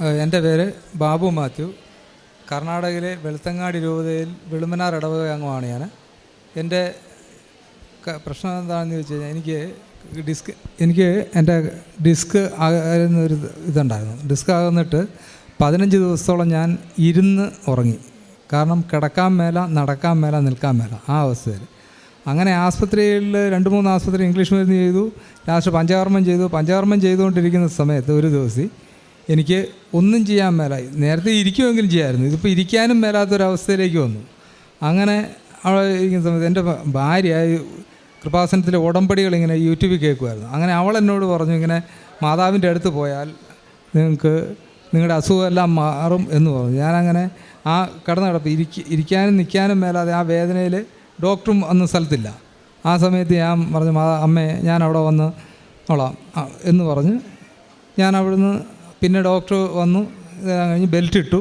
എന്റെ പേര് ബാബു മാത്യു. കർണാടകയിലെ വെളുത്തങ്ങാടി രൂപതയിൽ വെളുമനാർ ഇടവക അംഗമാണ് ഞാൻ. എന്റെ പ്രശ്നം എന്താണെന്ന് ചോദിച്ചു കഴിഞ്ഞാൽ എനിക്ക് ഡിസ്ക് എനിക്ക് എന്റെ ഡിസ്ക് ആകുന്നൊരു ഇതുണ്ടായിരുന്നു. ഡിസ്ക് ആകുന്നിട്ട് പതിനഞ്ച് ദിവസത്തോളം ഞാൻ ഇരുന്ന് ഉറങ്ങി. കാരണം കിടക്കാൻ മേല നടക്കാൻ മേല നിൽക്കാൻ മേല ആ അവസ്ഥയിൽ. അങ്ങനെ ആസ്പത്രിയിൽ രണ്ട് മൂന്ന് ആസ്പത്രി ഇംഗ്ലീഷ് മരുന്ന് ചെയ്തു. ലാസ്റ്റ് പഞ്ചകർമ്മം ചെയ്തു. പഞ്ചകർമ്മം ചെയ്തുകൊണ്ടിരിക്കുന്ന സമയത്ത് ഒരു ദിവസം എനിക്ക് ഒന്നും ചെയ്യാൻ മേലായി. നേരത്തെ ഇരിക്കുമെങ്കിലും ചെയ്യാമായിരുന്നു ഇതിപ്പോൾ ഇരിക്കാനും മേലാത്തൊരവസ്ഥയിലേക്ക് വന്നു. അങ്ങനെ അവൾ ഇരിക്കുന്ന സമയത്ത് എന്റെ ഭാര്യ കൃപാസനത്തിലെ ഉടമ്പടികൾ ഇങ്ങനെ യൂട്യൂബിൽ കേൾക്കുമായിരുന്നു അങ്ങനെ അവൾ എന്നോട് പറഞ്ഞു ഇങ്ങനെ മാതാവിന്റെ അടുത്ത് പോയാൽ നിങ്ങൾക്ക് നിങ്ങളുടെ അസുഖമെല്ലാം മാറും എന്ന് പറഞ്ഞു. ഞാനങ്ങനെ ആ കടന്നു കിടപ്പ് ഇരിക്ക ഇരിക്കാനും നിൽക്കാനും മേലാതെ ആ വേദനയിൽ ഡോക്ടറും അന്ന് സ്ഥലത്തില്ല. ആ സമയത്ത് ഞാൻ പറഞ്ഞു മാതാ അമ്മേ ഞാൻ അവിടെ വന്ന് കൊള്ളാം എന്ന് പറഞ്ഞ് ഞാൻ അവിടുന്ന് പിന്നെ ഡോക്ടർ വന്നു കഴിഞ്ഞ് ബെൽറ്റ് ഇട്ടു.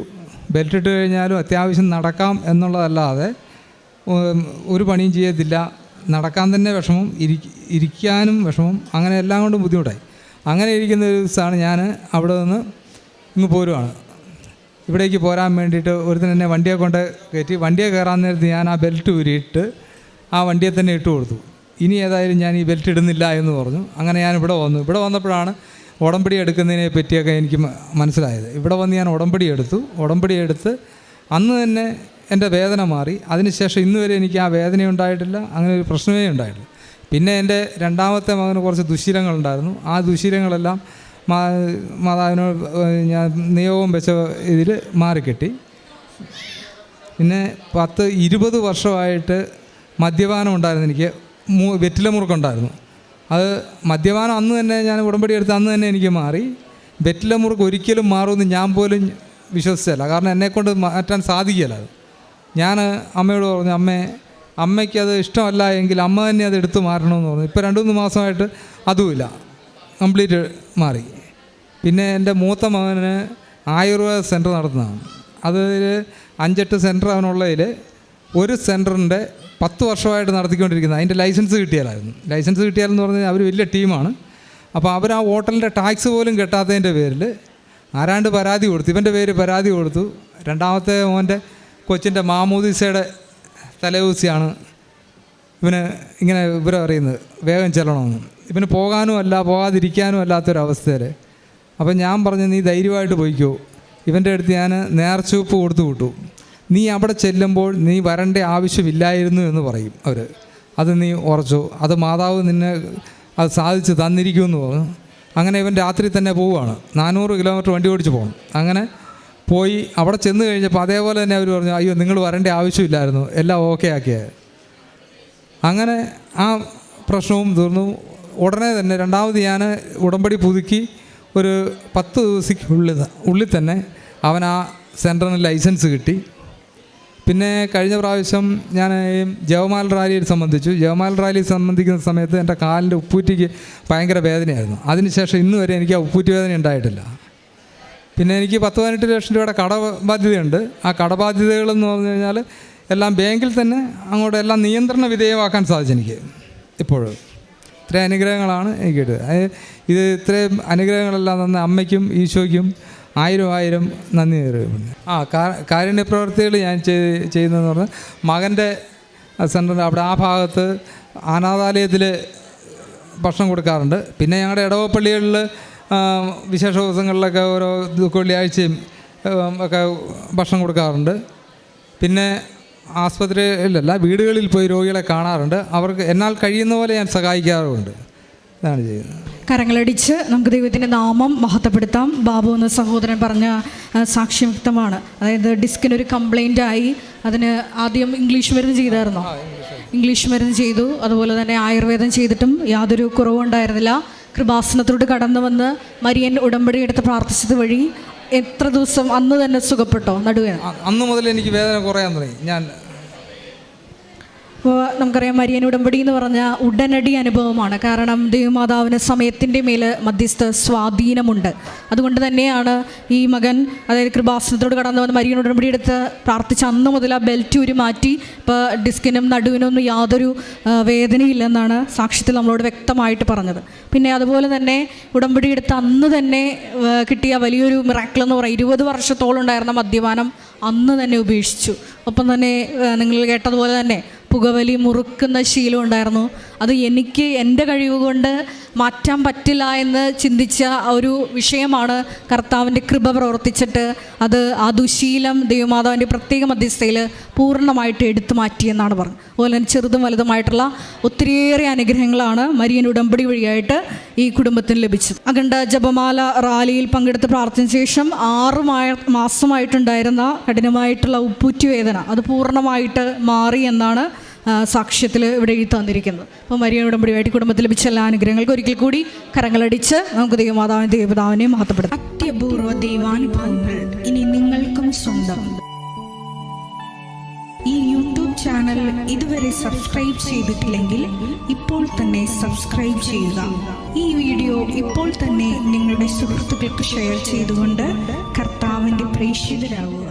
ബെൽറ്റ് ഇട്ട് കഴിഞ്ഞാലും അത്യാവശ്യം നടക്കാം എന്നുള്ളതല്ലാതെ ഒരു പണിയും ചെയ്യത്തില്ല. നടക്കാൻ തന്നെ വിഷമം ഇരി ഇരിക്കാനും വിഷമം അങ്ങനെ എല്ലാം കൊണ്ടും ബുദ്ധിമുട്ടായി. അങ്ങനെ ഇരിക്കുന്ന ഒരു ദിവസമാണ് ഞാൻ അവിടെ നിന്ന് ഇങ്ങ് പോരുവാണ്. ഇവിടേക്ക് പോരാൻ വേണ്ടിയിട്ട് ഒരുത്തൻ എന്നെ വണ്ടിയെ കൊണ്ട് കയറ്റി വണ്ടിയെ കയറാൻ നേരത്ത് ഞാൻ ആ ബെൽറ്റ് ഉരിയിട്ട് ആ വണ്ടിയെ തന്നെ ഇട്ട് കൊടുത്തു ഇനി ഏതായാലും ഞാൻ ഈ ബെൽറ്റ് ഇടുന്നില്ല എന്ന് പറഞ്ഞു. അങ്ങനെ ഞാൻ ഇവിടെ വന്നു. ഇവിടെ വന്നപ്പോഴാണ് ഉടമ്പടി എടുക്കുന്നതിനെ പറ്റിയൊക്കെ എനിക്ക് മനസ്സിലായത്. ഇവിടെ വന്ന് ഞാൻ ഉടമ്പടി എടുത്തു. ഉടമ്പടി എടുത്ത് അന്ന് തന്നെ എന്റെ വേദന മാറി. അതിനുശേഷം ഇന്ന് വരെ എനിക്ക് ആ വേദന ഉണ്ടായിട്ടില്ല. അങ്ങനെ ഒരു പ്രശ്നമേ ഉണ്ടായിട്ടില്ല. പിന്നെ എന്റെ രണ്ടാമത്തെ മകന് കുറച്ച് ദുശീലങ്ങളുണ്ടായിരുന്നു. ആ ദുശീലങ്ങളെല്ലാം മാ മാതാവിനോട് ഞാൻ നിയോഗം വെച്ച ഇതിൽ മാറിക്കിട്ടി. പിന്നെ പത്ത് ഇരുപത് വർഷമായിട്ട് മദ്യപാനം ഉണ്ടായിരുന്നു എനിക്ക്. മൂ വെറ്റില മുറുക്കുണ്ടായിരുന്നു അത് മദ്യപാനം അന്ന് തന്നെ ഞാൻ ഉടമ്പടി എടുത്ത് അന്ന് തന്നെ എനിക്ക് മാറി. വെറ്റില മുറുക്ക് ഒരിക്കലും മാറുമെന്ന് ഞാൻ പോലും വിശ്വസിച്ചല്ല കാരണം എന്നെക്കൊണ്ട് മാറ്റാൻ സാധിക്കില്ല അത്. ഞാൻ അമ്മയോട് പറഞ്ഞു അമ്മേ അമ്മയ്ക്ക് അത് ഇഷ്ടമല്ല എങ്കിൽ അമ്മ തന്നെ അത് എടുത്തു മാറണമെന്ന് പറഞ്ഞു. ഇപ്പോൾ രണ്ട് മൂന്ന് മാസമായിട്ട് അതുമില്ല കംപ്ലീറ്റ് മാറി. പിന്നെ എന്റെ മൂത്ത മകന് ആയുർവേദ സെന്റർ നടത്തുന്നതാണ്. അതിൽ അഞ്ചെട്ട് സെന്റർ അവനുള്ളതിൽ ഒരു സെന്ററിന്റെ പത്ത് വർഷമായിട്ട് നടത്തിക്കൊണ്ടിരിക്കുന്നത്. അതിന്റെ ലൈസൻസ് കിട്ടിയാലായിരുന്നു. ലൈസൻസ് കിട്ടിയാലെന്ന് പറഞ്ഞാൽ അവർ വലിയ ടീമാണ്. അപ്പോൾ അവർ ആ ഹോട്ടലിന്റെ ടാക്സ് പോലും കെട്ടാത്തതിന്റെ പേരിൽ ആരാണ്ട് പരാതി കൊടുത്തു. ഇവന്റെ പേര് പരാതി കൊടുത്തു. രണ്ടാമത്തെ മോന്റെ കൊച്ചിന്റെ മാമൂദിസയുടെ തലേദിവസിയാണ് ഇവന് ഇങ്ങനെ ഇവരെ അറിയുന്നത്. വേഗം ചെല്ലണമെന്ന്. ഇവന് പോകാനും അല്ല പോകാതിരിക്കാനും അല്ലാത്തൊരവസ്ഥയിൽ. അപ്പം ഞാൻ പറഞ്ഞു നീ ധൈര്യമായിട്ട് പോയിക്കോ. ഇവന്റെ അടുത്ത് ഞാൻ നേർച്ചൂപ്പ് കൊടുത്തു വിട്ടു. നീ അവിടെ ചെല്ലുമ്പോൾ നീ വരേണ്ട ആവശ്യമില്ലായിരുന്നു എന്ന് പറയും അവർ അത് നീ ഉറച്ചു. അത് മാതാവ് നിന്നെ അത് സാധിച്ച് തന്നിരിക്കുമെന്ന് പറഞ്ഞു. അങ്ങനെ ഇവൻ രാത്രി തന്നെ പോവുകയാണ്. നാനൂറ് കിലോമീറ്റർ വണ്ടി ഓടിച്ച് പോകണം. അങ്ങനെ പോയി അവിടെ ചെന്ന് കഴിഞ്ഞപ്പോൾ അതേപോലെ തന്നെ അവർ പറഞ്ഞു അയ്യോ നിങ്ങൾ വരേണ്ട ആവശ്യമില്ലായിരുന്നു. എല്ലാം ഓക്കെ ആക്കിയത് അങ്ങനെ ആ പ്രശ്നവും തീർന്നു. ഉടനെ തന്നെ രണ്ടാമത് ഞാൻ ഉടമ്പടി പുതുക്കി ഒരു പത്ത് ദിവസത്തിനുള്ളിൽ ഉള്ളിൽ തന്നെ അവൻ ആ സെന്ററിന് ലൈസൻസ് കിട്ടി. പിന്നെ കഴിഞ്ഞ പ്രാവശ്യം ഞാൻ ജവമാൽ റാലിയിൽ സംബന്ധിച്ചു. ജവമാൽ റാലി സംബന്ധിക്കുന്ന സമയത്ത് എന്റെ കാലിന്റെ ഉപ്പൂറ്റിക്ക് ഭയങ്കര വേദനയായിരുന്നു. അതിനുശേഷം ഇന്ന് വരെ എനിക്ക് ആ ഉപ്പൂറ്റി വേദന ഉണ്ടായിട്ടില്ല. പിന്നെ എനിക്ക് പത്ത് പതിനെട്ട് ലക്ഷം രൂപയുടെ കടബാധ്യതയുണ്ട്. ആ കടബാധ്യതകളെന്ന് പറഞ്ഞു കഴിഞ്ഞാൽ എല്ലാം ബാങ്കിൽ തന്നെ അങ്ങോട്ട് എല്ലാം നിയന്ത്രണ വിധേയമാക്കാൻ സാധിച്ചു എനിക്ക് ഇപ്പോഴും. ഇത്രയും അനുഗ്രഹങ്ങളാണ് എനിക്ക് കിട്ടിയത്. ഇത് ഇത്രയും അനുഗ്രഹങ്ങളെല്ലാം തന്നെ അമ്മയ്ക്കും ഈശോയ്ക്കും ആയിരം ആയിരം നന്ദി അറിയിക്കുന്നു ആ കാ- കാരുണ്യ പ്രവർത്തികൾ ഞാൻ ചെയ്- ചെയ്യുന്നതെന്ന് പറഞ്ഞാൽ മകന്റെ സെന്ററിന്റെ അവിടെ ആ ഭാഗത്ത് അനാഥാലയത്തിൽ ഭക്ഷണം കൊടുക്കാറുണ്ട്. പിന്നെ ഞങ്ങളുടെ ഇടവപ്പള്ളികളിൽ വിശേഷ ദിവസങ്ങളിലൊക്കെ ഓരോ വെള്ളിയാഴ്ചയും ഒക്കെ ഭക്ഷണം കൊടുക്കാറുണ്ട്. പിന്നെ ആസ്പത്രിയിലല്ല വീടുകളിൽ പോയി രോഗികളെ കാണാറുണ്ട്. അവർക്ക് എന്നാൽ കഴിയുന്ന പോലെ ഞാൻ സഹായിക്കാറുമുണ്ട്. ഇതാണ് ചെയ്യുന്നത്. കരങ്ങളടിച്ച് നമുക്ക് ദൈവത്തിന്റെ നാമം മഹത്വപ്പെടുത്താം. ബാബു എന്ന സഹോദരൻ പറഞ്ഞ സാക്ഷ്യം വ്യക്തമാണ്. അതായത് ഡിസ്കിനൊരു കംപ്ലൈന്റ് ആയി. അതിന് ആദ്യം ഇംഗ്ലീഷ് മരുന്ന് ചെയ്തായിരുന്നു? ഇംഗ്ലീഷ് മരുന്ന്. ചെയ്തു. അതുപോലെ തന്നെ ആയുർവേദം ചെയ്തിട്ടും യാതൊരു കുറവും ഉണ്ടായിരുന്നില്ല കൃപാസനത്തോട് കടന്നു വന്ന് മരിയൻ ഉടമ്പടി എടുത്ത് പ്രാർത്ഥിച്ചത് വഴി എത്ര ദിവസം അന്ന് തന്നെ സുഖപ്പെട്ടോ? നടുവേദന? അന്ന് മുതൽ എനിക്ക് വേദന കുറയാൻ തുടങ്ങി. ഞാൻ അപ്പോൾ നമുക്കറിയാം മരിയൻ ഉടമ്പടി എന്ന് പറഞ്ഞ ഉടനടി അനുഭവമാണ്. കാരണം ദൈവമാതാവിന് സമയത്തിന്റെ മേൽ മധ്യസ്ഥ സ്വാധീനമുണ്ട്. അതുകൊണ്ട് തന്നെയാണ് ഈ മകൻ അതായത് കൃപാസനത്തോട് കടന്നു വന്ന് മരിയൻ ഉടമ്പടി എടുത്ത് പ്രാർത്ഥിച്ച അന്ന് മുതൽ ആ ബെൽറ്റ് ഒരു മാറ്റി. ഇപ്പോൾ ഡിസ്കിനും നടുവിനും ഒന്നും യാതൊരു വേദനയില്ലെന്നാണ് സാക്ഷ്യത്തിൽ നമ്മളോട് വ്യക്തമായിട്ട് പറഞ്ഞത്. പിന്നെ അതുപോലെ തന്നെ ഉടമ്പടി എടുത്ത് അന്ന് തന്നെ കിട്ടിയ വലിയൊരു മിറാക്കിൾ എന്ന് ഇരുപത് വർഷത്തോളം ഉണ്ടായിരുന്ന മദ്യപാനം അന്ന് തന്നെ ഉപേക്ഷിച്ചു. ഒപ്പം തന്നെ നിങ്ങൾ കേട്ടതുപോലെ തന്നെ പുകവലി മുറുക്കുന്ന ശീലം ഉണ്ടായിരുന്നു. അത് എനിക്ക് എന്റെ കഴിവ് കൊണ്ട് മാറ്റാൻ പറ്റില്ല എന്ന് ചിന്തിച്ച ഒരു വിഷയമാണ് കർത്താവിന്റെ കൃപ പ്രവർത്തിച്ചിട്ട് അത് ആ ദുശീലം ദൈവമാതാവിന്റെ പ്രത്യേക മധ്യസ്ഥയിൽ പൂർണമായിട്ട് എടുത്തു മാറ്റിയെന്നാണ് പറഞ്ഞത്. അതുപോലെ തന്നെ ചെറുതും വലുതുമായിട്ടുള്ള ഒത്തിരിയേറെ അനുഗ്രഹങ്ങളാണ് മരിയൻ ഉടമ്പടി വഴിയായിട്ട് ഈ കുടുംബത്തിന് ലഭിച്ചത്. അഖണ്ഡ ജപമാല റാലിയിൽ പങ്കെടുത്ത് പ്രാർത്ഥന ശേഷം ആറ് മാസമായിട്ടുണ്ടായിരുന്ന കഠിനമായിട്ടുള്ള ഉപ്പൂറ്റി വേദന. അത് പൂർണമായിട്ട് മാറി എന്നാണ് സാക്ഷ്യത്തിൽ ഇവിടെ എഴുതി തന്നിരിക്കുന്നത് അപ്പോൾ മരിയ ഉടമ്പടിയായിട്ട് കുടുംബത്തിൽ ലഭിച്ച എല്ലാ അനുഗ്രഹങ്ങൾക്കും ഒരിക്കൽ കൂടി കരങ്ങളടിച്ച് നമുക്ക് ദൈവമാതാവിനെ ദൈവപിതാവിനെ മഹത്വപ്പെടുത്താം അത്യപൂർവ ദൈവാനുഭവങ്ങൾ ഇനി നിങ്ങൾക്കും സ്വന്തം. ഈ യൂട്യൂബ് ചാനൽ ഇതുവരെ സബ്സ്ക്രൈബ് ചെയ്തിട്ടില്ലെങ്കിൽ ഇപ്പോൾ തന്നെ സബ്സ്ക്രൈബ് ചെയ്യുക. ഈ വീഡിയോ ഇപ്പോൾ തന്നെ നിങ്ങളുടെ സുഹൃത്തുക്കൾക്ക് ഷെയർ ചെയ്തുകൊണ്ട് കർത്താവിന്റെ പ്രേക്ഷിതരാകുക